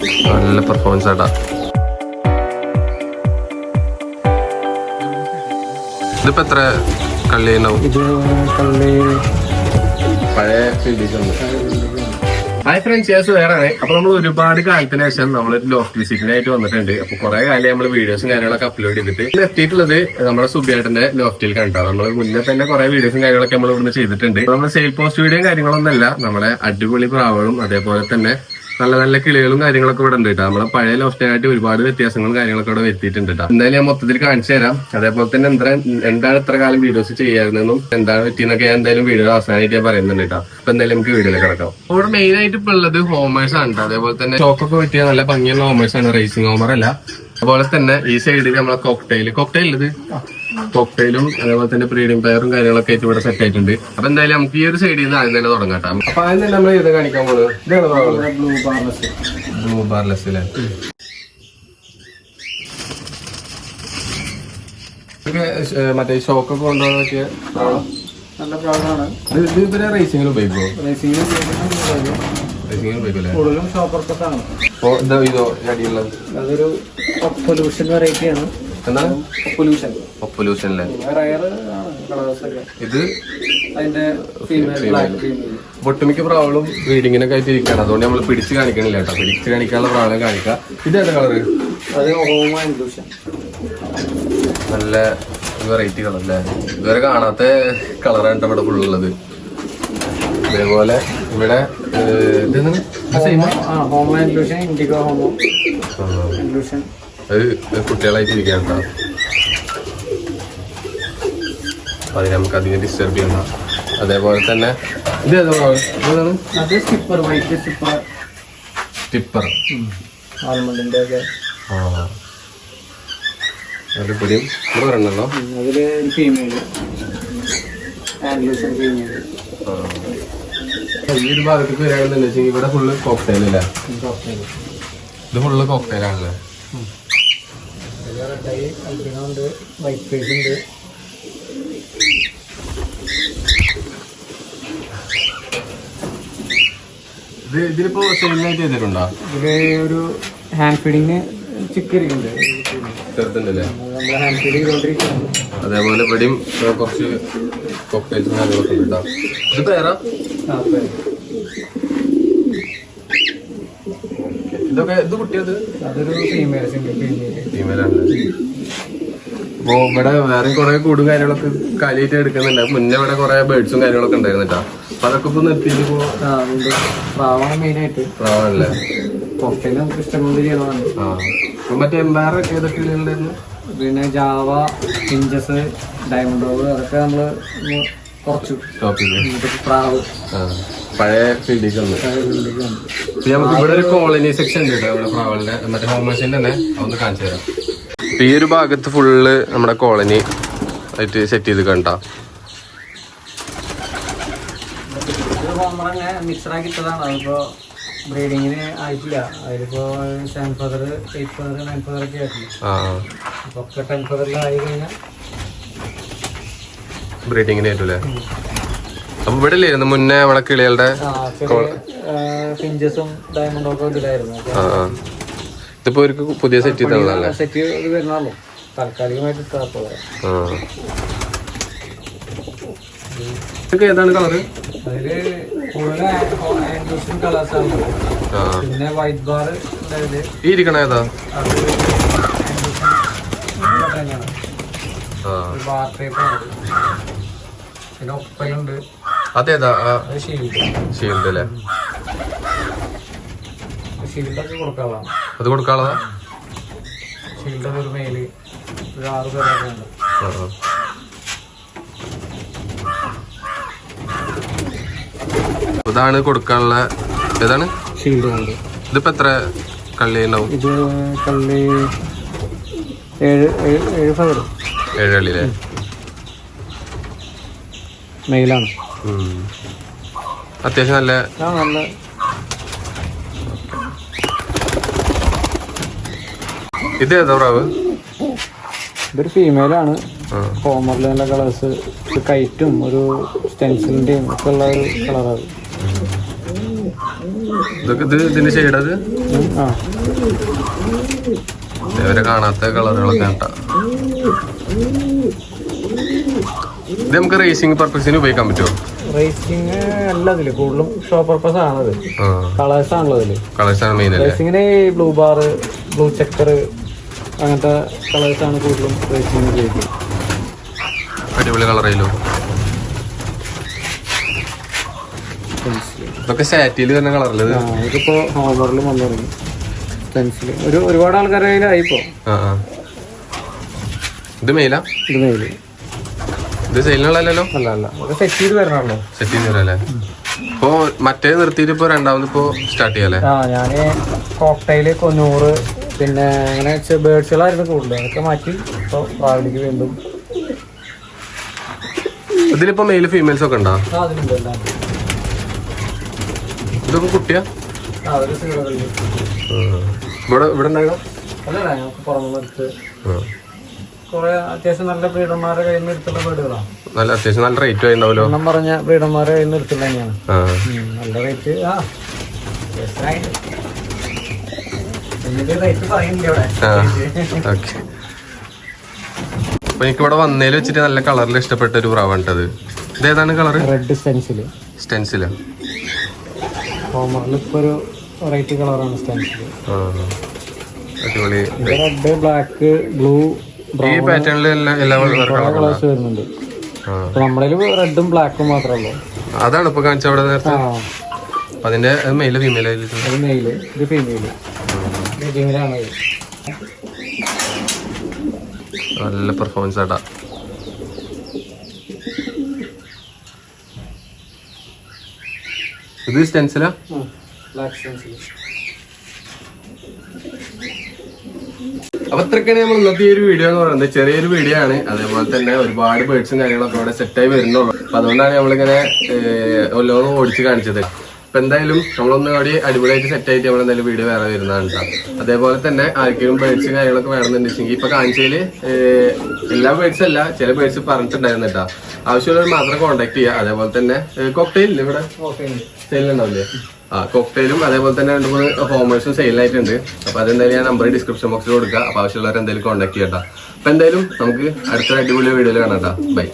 നല്ല പെർഫോമൻസ് ആട്ടാ. ഇതിപ്പോ എത്ര കള്ളി ഉണ്ടാവും? ഇത് ഹായ് ഫ്രണ്ട്സ് ഞാൻ വേറെ അപ്പൊ നമ്മൾ ഒരുപാട് കാലത്തിന് ശേഷം നമ്മൾ ലോഫ്റ്റ് വിസിറ്റിനായിട്ട് വന്നിട്ടുണ്ട്. അപ്പൊ കുറെ കാലം നമ്മൾ വീഡിയോസും കാര്യങ്ങളൊക്കെ അപ്ലോഡ് ചെയ്തിട്ട്. ഇതിൽ എത്തിയിട്ടുള്ളത് നമ്മുടെ സുബിയേട്ടന്റെ ലോഫ്റ്റിൽ കണ്ടോ നമ്മൾ മുന്നേ തന്നെ കുറെ വീഡിയോസും കാര്യങ്ങളൊക്കെ നമ്മൾ ഇവിടുന്ന് ചെയ്തിട്ടുണ്ട്. നമ്മുടെ സെയിൽ പോസ്റ്റ് വീഡിയോയും കാര്യങ്ങളൊന്നുമല്ല. നമ്മുടെ അടിപൊളി പ്രാവുകളും അതേപോലെ തന്നെ നല്ല നല്ല കിളികളും കാര്യങ്ങളൊക്കെ ഇവിടെ ഉണ്ട് കേട്ടോ. നമ്മളെ പഴയ ലോഫ്റ്റിനായിട്ട് ഒരുപാട് വ്യത്യാസങ്ങളും കാര്യങ്ങളൊക്കെ ഇവിടെ വരുത്തിയിട്ടുണ്ട് കേട്ടോ. എന്തായാലും ഞാൻ മൊത്തത്തിൽ കാണിച്ചു തരാം. അതേപോലെ തന്നെ എന്താ എന്താണ് ഇത്ര കാലം വീഡിയോസ് ചെയ്യാറുണ്ടെന്നും എന്താണ് പറ്റിയെന്നൊക്കെ ഞാൻ എന്തായാലും വീഡിയോ അവസാനമായിട്ട് ഞാൻ പറയുന്നുണ്ട് കേട്ടോ. അപ്പൊ എന്തായാലും നമുക്ക് വീഡിയോയിൽ കിടക്കാം. ഇവിടെ മെയിൻ ആയിട്ട് ഇപ്പൊ ഉള്ളത് ഹോമേഴ്സ് ആണ് കേട്ടോ. അതേപോലെ തന്നെ ചോക്കൊക്കെ പറ്റിയ നല്ല ഭംഗിയുള്ള ഹോമേഴ്സ് ആണ്. റേസിംഗ് ഹോമർ അല്ല. അതുപോലെ തന്നെ ഈ സൈഡിൽ നമ്മളെ കോക്ടെയിൽ കോക്ടെയിൽ ഇത് കോക്ടെയിലും അതേപോലെ തന്നെ പ്രീമിയം പെയറും കാര്യങ്ങളൊക്കെ ആയിട്ട് ഇവിടെ സെറ്റ് ആയിട്ടുണ്ട്. അപ്പൊ എന്തായാലും നമുക്ക് ഈ ഒരു സൈഡിൽ നിന്ന് ആദ്യം തന്നെ തുടങ്ങാം കേട്ടോ. അപ്പൊ ആദ്യം തന്നെ നമ്മൾ ഇത് കാണിക്കാൻ പോകുന്നത് ഇതാണ് ബ്ലൂ പാർലസ് ബ്ലൂ ബാർലെസ് അല്ലേ മറ്റേ ഷോക്കൊക്കെ കൊണ്ടുപോകാൻ പറ്റിയ? നല്ല പ്രൗഡാണ് ഇത് ഇവരെ റേസിംഗിൽ ഉപയോഗിക്കുമോ റേസിംഗിന് റേസിംഗിൽ ഉപയോഗിക്കും കൂടുതലും ഷോപ്പർ കട്ടാണ് അപ്പോ ഇതാ ഇതോ ഈ അടിയുള്ളത് അതൊരു പൊല്യൂഷൻ വെറൈറ്റി ഒക്കെ? ഇത്? ഒട്ടുമിക്ക പ്രാവളും ബ്രീഡിങ്ങിനൊക്കെ ആയിട്ട് ഇരിക്കുകയാണ് അതുകൊണ്ട് നമ്മൾ പിടിച്ച് കാണിക്കണില്ല കേട്ടോ. പിടിച്ച് കാണിക്കാനുള്ള പ്രാവളെ കാണിക്കാം ഇത് ഏതാ കളറ് നല്ല വെറൈറ്റി കളർ അല്ലേ ഇതുവരെ കാണാത്ത കളറാണ് ഇവിടെ ഫുള്ളുള്ളത് അതേപോലെ ഇവിടെ ഇതെന്താണ്? ഇൻഡിഗോ ഹോമോ അത് കുട്ടികളായിട്ട് ഇരിക്കാൻ കേട്ടോ. അപ്പൊ അതിന് നമുക്ക് അധികം ഡിസ്റ്റർബ് ചെയ്യണ്ട അതേപോലെ തന്നെ ഇത് വൈറ്റ് ഒക്കെ. ആ. പിടിയും ഇവിടെ വരണല്ലോ അതിൽ ഫീമെയിൽ ആൻഡ്ലൂഷൻ ഫീമെയിൽ ഈ ഒരു ഭാഗത്തേക്ക് വരികയാണെന്ന് വെച്ചാൽ ഇവിടെ ഫുള്ള് കോക്ടെയിൽ അല്ലേ? ഇത് ഫുള്ള് കോക്ടെയിൽ റെഡായി അൽബിനോ ഉണ്ട് വൈറ്റ് ഫേസ് ഉണ്ട്. ഇത് ഇതിലിപ്പോ സെയിലായിട്ട് ചെയ്തിട്ടുണ്ടോ? ഇതിൽ ഒരു ഹാൻഡ് ഫീഡിങ് ചെറുതുണ്ടല്ലേ? നമ്മൾ ഹാൻഡ് ഫീഡ് അതേപോലെ ഇവിടെയും കുറച്ച് കോക്ടെയിൽസും കാര്യങ്ങളൊക്കെ ഉണ്ട് ഇത് പേരാ ആ, അപ്പൊ ഇതൊക്കെ ഇത് കുട്ടിയത്? അതൊരു ഫീമെയിൽ അപ്പോ ഇവിടെ വേറെ കുറെ കൂടും കാര്യങ്ങളൊക്കെ കാലിയായിട്ട് എടുക്കുന്നുണ്ട്. മുന്നേ ഇവിടെ കുറെ ബേർഡ്സും കാര്യങ്ങളൊക്കെ ഉണ്ടായിരുന്നു കേട്ടോ അപ്പൊ അതൊക്കെ ഇപ്പൊ നിർത്തിയിട്ട് ഇപ്പോ പ്രാവാണ് മെയിനായിട്ട് പ്രാവണല്ലേ? മറ്റേ വേറെ ഏതൊക്കെ ഉണ്ടായിരുന്നു പിന്നെ ജാവ ഇഞ്ചസ് ഡയമണ്ട് അതൊക്കെ നമ്മൾ കുറച്ചു സ്റ്റോപ്പ് ചെയ്ത് എന്നിട്ട് പ്രാവ്. പഴയ ഫീൽഡിലേക്ക് വന്നു. ഇപ്പൊ നമുക്ക് ഇവിടെ ഒരു കോളനി സെക്ഷൻ ഉണ്ട് കേട്ടോ നമ്മുടെ പ്രാവലിന്റെ മറ്റേ ഹോമേഴ്സിന്റെ തന്നെ. അതൊന്ന് കാണിച്ചു തരാം. ഇപ്പൊ ഈ ഒരു ഭാഗത്ത് ഫുള്ള് നമ്മുടെ കോളനി ആയിട്ട് സെറ്റ് ചെയ്ത് കണ്ട. മിക്സറാക്കി ഇട്ടതാണ്. അതിപ്പോ ബ്രീഡിങ്ങിന് ആയിട്ടില്ല. അതിലിപ്പോ seven feather eight feather nine feather ഒക്കെ ആയിട്ടില്ല അപ്പൊ ടെൻ ഫെദറിലായി കഴിഞ്ഞാൽ ബ്രീഡിങ്ങിന് ആയിട്ടല്ലേ അപ്പൊ ഇവിടെ ഇല്ലായിരുന്നു മുന്നേ നമ്മളെ കിളികളുടെ ആ ഫിഞ്ചസും ഡയമണ്ടും ഒക്കെ ഇതിലായിരുന്നു. ആ ആ. ഇതിപ്പോ ഒരു പുതിയ സെറ്റ് ചെയ്തതല്ലേ സെറ്റ് ഇത് വരുന്നുള്ളൂ. താൽക്കാലികമായിട്ട് ഇട്ടപ്പോൾ ആ. ഇതൊക്കെ ഏതാണ് കളറ് അതിൽ കൂടുതൽ ആ പിന്നെ വൈറ്റ് ബാർ ഉണ്ടായത് ഈ ഇരിക്കണ ഏതാ? അത് ആൻഡ്രൂഷൻ തന്നെയാണ്. ആ. ഒരു ബാർ ടൈപ്പാണ് പിന്നെ അതേതാ ഷീൽഡ് അല്ലേ ഷീൽഡൊക്കെ കൊടുക്കാനുള്ളതാണ് അത് ഒരു ഒരു ആറ്. ഇതാണ് കൊടുക്കാനുള്ള ഏതാണ്? ഷീൽഡ് ഇതിപ്പോ എത്ര കള്ളി ഉണ്ടാവും? ഇത് കള്ളി ഏഴ് ഏഴ് ഏഴ് ഫയർ ഏഴ് കള്ളിയില്ലേ മെയിലാണ്. അത്യാവശ്യം നല്ല നല്ല ഇത് ഏതാ പ്രാവ്? ഇതൊരു ഫീമെയിലാണ് ആ. നല്ല കളേഴ്സ് കൈറ്റും ഒരു സ്റ്റെൻസിലിന്റെയും ഒക്കെ ഉള്ള ഒരു കളറാണ് ഇതൊക്കെ ഇത് ഇതിന്റെ ഷെയ്ഡത് ആ ഇവരെ കാണാത്ത കളറുകളൊക്കെ കേട്ടാ ഇത് നമുക്ക് റേസിംഗ് പർപ്പസിന് ഉപയോഗിക്കാൻ പറ്റുമോ റേസിംഗ് അല്ല ഇതിൽ കൂടുതലും ഷോ പർപ്പസ് ആണത് കളേഴ്സ് ആണല്ലോ ഇതിൽ കളേഴ്സ് ആണ് മെയിൻ റേസിങ്ങിന് ബ്ലൂ ബാർ ബ്ലൂ ചെക്കർ അങ്ങനത്തെ കളേഴ്സ് ആണ് കൂടുതലും റേസിംഗ് ഉപയോഗിക്കുന്നത്. അടിപൊളി കളറായാലോ ഇതൊക്കെ സാറ്റിയിൽ തന്നെ കളറല്ലേ ആ ഇതിപ്പോ ഹോമറിലും വന്നു തുടങ്ങി പെൻസിൽ ഒരു ഒരുപാട് ആൾക്കാരുടെ കയ്യിലായിപ്പോ ഇത് മെയിലാ ഇത് മെയിൽ ഇത് സെയിലിനുള്ളല്ലോ അല്ല അല്ല. സെറ്റ് ചെയ്ത് വരണല്ലോ സെറ്റ് ഇപ്പോ മറ്റേ നിർത്തിയിട്ട് ഇപ്പൊ രണ്ടാമത് ഇപ്പോ സ്റ്റാർട്ട് ചെയ്യാല്ലേ? ആ ഞാൻ കോക്ടൈൽ കൊന്നൂറ് പിന്നെ അങ്ങനെ ബേഡ്സുകളായിരുന്നു കൂടുതൽ അതൊക്കെ മാറ്റി ഇപ്പൊ പ്രാവിലേക്ക് വീണ്ടും. ഇതിലിപ്പോ മെയിൽ ഫീമെയിൽസ് ഒക്കെ ഉണ്ടോ? ഇതൊക്കെ കുട്ടിയാ. ഇവിടെ ഇവിടെ ഉണ്ടായിരുന്നു അല്ലല്ല ഞങ്ങൾക്ക് പുറമെ കുറെ അത്യാവശ്യം നല്ല കയ്യിൽ നിന്ന് എടുത്തുള്ള ബേഡുകളാണ് നല്ല അത്യാവശ്യം നല്ല റേറ്റ് ആയിട്ടുണ്ടാവല്ലോ എണ്ണം പറഞ്ഞ ബ്രീഡർമാരെ കയ്യിൽ നിന്ന് എടുത്തുള്ള തന്നെയാണ്. നല്ല റേറ്റ് ആ. റേറ്റ് പറയുന്നില്ല ഇവിടെ. അപ്പൊ എനിക്ക് ഇവിടെ വന്നതിൽ വെച്ചിട്ട് നല്ല കളറിൽ ഇഷ്ടപ്പെട്ട ഒരു പ്രാവ് ഇത് ഇതേതാണ് കളർ റെഡ് സ്റ്റെൻസിൽ സ്റ്റെൻസിൽ ഹോമറിൽ ഒരു വെറൈറ്റി കളറാണ് സ്റ്റെൻസിൽ അടിപൊളി. റെഡ് ബ്ലാക്ക് ബ്ലൂ ഈ പാറ്റേണിൽ എല്ലാ കളേഴ്സ് വരുന്നുണ്ട്. റെഡും ബ്ലാക്കും മാത്രമേ ഉള്ളൂ. അതാണ് ഇപ്പൊ കാണിച്ച അവിടെ നേരത്തെ? അതിന്റെ മെയിൽ ഫീമെയിൽ ആയിട്ട് മെയിൽ ഇത് ഫീമെയിൽ നല്ല പെർഫോമൻസ് ആട്ടാ. ഇത് സ്റ്റെൻസിലാ ബ്ലാക്ക് സ്റ്റെൻസിൽ അപ്പൊ ഇത്രയൊക്കെയാണ് നമ്മൾ ഇന്നത്തെ ഈ ഒരു വീഡിയോ എന്ന് പറയുന്നത്. ചെറിയൊരു വീഡിയോ ആണ്. അതേപോലെ തന്നെ ഒരുപാട് ബേഡ്സും കാര്യങ്ങളൊക്കെ അവിടെ സെറ്റായി വരുന്നുള്ളൂ. അപ്പൊ അതുകൊണ്ടാണ് നമ്മളിങ്ങനെ ഒല്ലോന്ന് ഓടിച്ച് കാണിച്ചത്. അപ്പൊ എന്തായാലും നമ്മളൊന്നും കൂടി അടിപൊളിയായിട്ട് സെറ്റ് ആയിട്ട് നമ്മൾ എന്തായാലും വീഡിയോ വേറെ വരുന്നതാണ് കേട്ടോ അതേപോലെ തന്നെ ആർക്കെങ്കിലും ബേഡ്സും കാര്യങ്ങളൊക്കെ വേണമെന്നുണ്ടെങ്കിൽ ഇപ്പൊ കാണിച്ചതിൽ എല്ലാ ബേഡ്സും അല്ല ചില ബേഡ്സ് പറഞ്ഞിട്ടുണ്ടായിരുന്നു കേട്ടോ ആവശ്യമുള്ളവർ മാത്രം കോൺടാക്ട് ചെയ്യുക. അതേപോലെ തന്നെ കോക്ടെയിൽ ഇവിടെ? സെയിലുണ്ടാവില്ലേ ആ കോക്ടെയിലും അതേപോലെ തന്നെ രണ്ട് മൂന്ന് ഹോമേഴ്സും സെയിലായിട്ടുണ്ട് അപ്പൊ അതെന്തായാലും ഞാൻ നമ്പർ ഡിസ്ക്രിപ്ഷൻ ബോക്സിൽ കൊടുക്കുക അപ്പൊ ആവശ്യമുള്ളവർ എന്തായാലും കോൺടാക്ട് ചെയ്യട്ടോ അപ്പൊ എന്തായാലും നമുക്ക് അടുത്ത അടിപൊളി വീഡിയോയിൽ കാണാം ബൈ